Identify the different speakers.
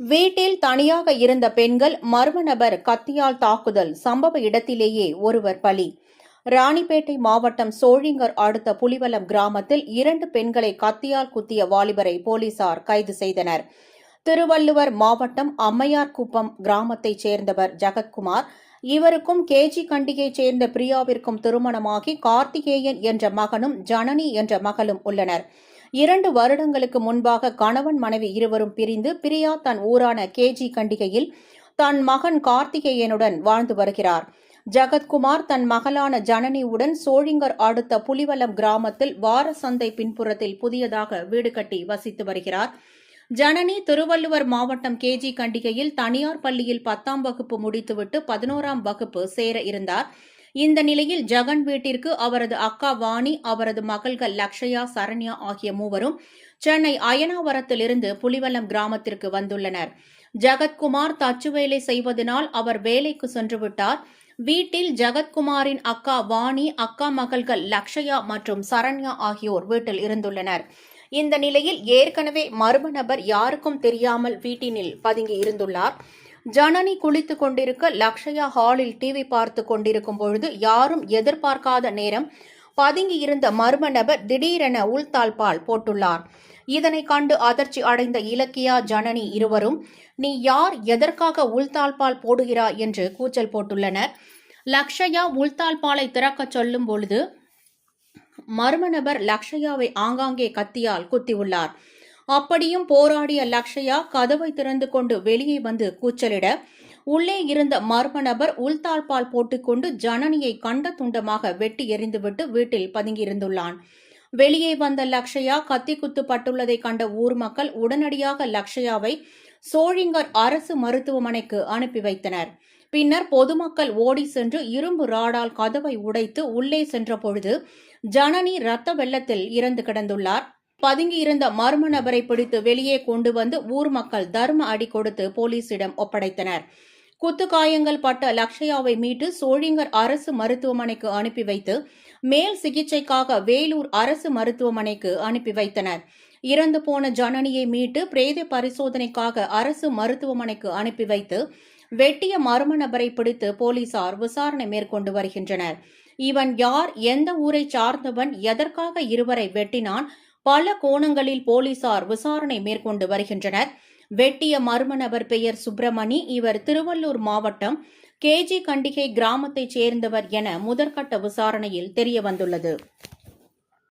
Speaker 1: வீட்டில் தனியாக இருந்த பெண்கள் மர்ம நபர் கத்தியால் தாக்குதல் சம்பவ இடத்திலேயே ஒருவர் பலி. ராணிப்பேட்டை மாவட்டம் சோழிங்கர் அடுத்த புலிவலம் கிராமத்தில் இரண்டு பெண்களை கத்தியால் குத்திய வாலிபரை போலீசார் கைது செய்தனர். திருவள்ளுவர் மாவட்டம் அம்மையார்குப்பம் கிராமத்தைச் சேர்ந்தவர் ஜெகத்குமார் இவருக்கும் கேஜி கண்டியைச் சேர்ந்த பிரியாவிற்கும் திருமணமாகி கார்த்திகேயன் என்ற மகனும் ஜனனி என்ற மகளும் உள்ளனர். இரண்டு வருடங்களுக்கு முன்பாக கணவன் மனைவி இருவரும் பிரிந்து பிரியா தன் ஊரான கேஜி கண்டிகையில் தன் மகன் கார்த்திகேயனுடன் வாழ்ந்து வருகிறார். ஜகத்குமார் தன் மகளான ஜனனியுடன் சோழிங்கர் அடுத்த புலிவலம் கிராமத்தில் வார சந்தை பின்புறத்தில் புதியதாக வீடு கட்டி வசித்து வருகிறார். ஜனனி திருவள்ளுவர் மாவட்டம் கேஜி கண்டிகையில் தனியார் பள்ளியில் பத்தாம் வகுப்பு முடித்துவிட்டு பதினோராம் வகுப்பு சேர இருந்தார். இந்த நிலையில் ஜெகன் வீட்டிற்கு அவரது அக்கா வாணி அவரது மகள்கள் லக்ஷயா சரண்யா ஆகிய மூவரும் சென்னை அயனாவரத்திலிருந்து புலிவலம் கிராமத்திற்கு வந்துள்ளனர். ஜெகத்குமார் தச்சு வேலை செய்வதனால் அவர் வேலைக்கு சென்றுவிட்டார். வீட்டில் ஜெகத்குமாரின் அக்கா வாணி அக்கா மகள்கள் லக்ஷயா மற்றும் சரண்யா ஆகியோர் வீட்டில் இருந்துள்ளனர். இந்த நிலையில் ஏற்கனவே மர்ம நபர் யாருக்கும் தெரியாமல் வீட்டினில் பதுங்கி இருந்துள்ளார் ஜனனி குளித்துக் கொண்டிருக்க லக்ஷயா ஹாலில் டிவி பார்த்து கொண்டிருக்கும் பொழுது யாரும் எதிர்பார்க்காத நேரம் பதுங்கி இருந்த மர்ம நபர் திடீரென உள்தாழ்பால் போட்டுள்ளார். இதனை கண்டு அதிர்ச்சி அடைந்த இலக்கியா ஜனனி இருவரும் நீ யார்? எதற்காக உள்தாழ்பால் போடுகிறாய்? என்று கூச்சல் போட்டுள்ளனர். லக்ஷயா உள்தாழ்பாலை திறக்கச் சொல்லும் பொழுது மர்ம நபர் லக்ஷயாவை ஆங்காங்கே கத்தியால் குத்தியுள்ளார். அப்படியும் போராடிய லக்ஷயா கதவை திறந்து கொண்டு வெளியே வந்து கூச்சலிட உள்ளே இருந்த மர்ம நபர் உள்தாழ்பால் போட்டுக்கொண்டு ஜனனியை கண்ட துண்டமாக வெட்டி எறிந்துவிட்டு வீட்டில் பதுங்கியிருந்துள்ளான். வெளியே வந்த லக்ஷயா கத்தி குத்துப்பட்டுள்ளதை கண்ட ஊர் மக்கள் உடனடியாக லக்ஷயாவை சோழிங்கர் அரசு மருத்துவமனைக்கு அனுப்பி வைத்தனர். பின்னர் பொதுமக்கள் ஓடி சென்று இரும்பு ராடால் கதவை உடைத்து உள்ளே சென்றபொழுது ஜனனி ரத்த வெள்ளத்தில் இறந்து கிடந்துள்ளார். பதுங்கியிருந்த மர்ம நபரை பிடித்து வெளியே கொண்டு வந்து ஊர் மக்கள் தர்ம அடி கொடுத்து போலீசிடம் ஒப்படைத்தனர். குத்துக்காயங்கள் பட்ட லக்ஷயாவை மீட்டு சோழிங்கர் அரசு மருத்துவமனைக்கு அனுப்பி வைத்து மேல் சிகிச்சைக்காக வேலூர் அரசு மருத்துவமனைக்கு அனுப்பி வைத்தனர். இறந்து போன ஜனனியை மீட்டு பிரேத பரிசோதனைக்காக அரசு மருத்துவமனைக்கு அனுப்பி வைத்து வெட்டிய மர்ம நபரை பிடித்து போலீசார் விசாரணை மேற்கொண்டு வருகின்றனர். இவன் யார் எந்த ஊரை சார்ந்தவன் எதற்காக இருவரை வெட்டினான் பல கோணங்களில் போலீசார் விசாரணை மேற்கொண்டு வருகின்றனர். வெட்டிய மர்ம நபர் பெயர் சுப்பிரமணி இவர் திருவள்ளூர் மாவட்டம் கேஜி கண்டிகை கிராமத்தைச் சேர்ந்தவர் என முதற்கட்ட விசாரணையில் தெரியவந்துள்ளது.